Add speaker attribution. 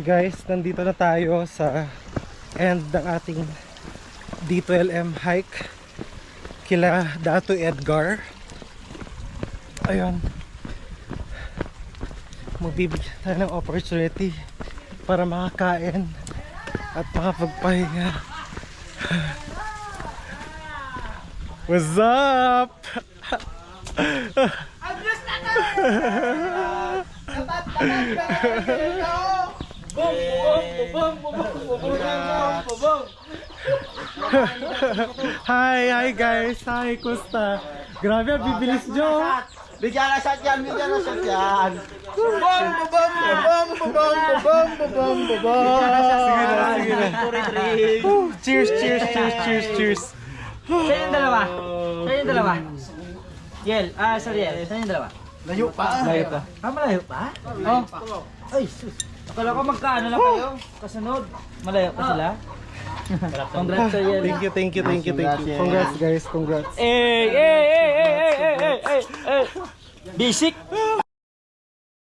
Speaker 1: So guys, nandito na tayo sa end ng ating D12M hike kila Dato Edgar. Ayun. Magbibigyan tayo ng opportunity para makakain at makapagpahinga. What's up? Bong, bong, bong, bong, bong, bong, Hi, hi guys. Hi, Kusta. Grabe, bibilis nyo.
Speaker 2: Bigyan na shot yan, bigyan na shot yan. Bubong, bubong, bubong, bubong, bubong, bubong, bubong. Bigyan na shot.
Speaker 1: Sige na, sige na. Cheers, cheers, cheers, cheers, cheers.
Speaker 3: Sa'yo yung dalawa. Sa'yo yung dalawa. Yel, ah, sorry Yel. Sa'yo yung dalawa.
Speaker 2: Layo pa.
Speaker 3: Malayo pa. Ah, malayo pa? Oh. Ay, sus. Akala ko magkaano lang kayo. Kasunod. Malayo pa sila. Congrats sa Yel.
Speaker 1: Thank you, thank you, thank you, thank you. Congrats guys, congrats.
Speaker 3: Eh, eh, eh, eh, eh, eh, eh, eh. Basic.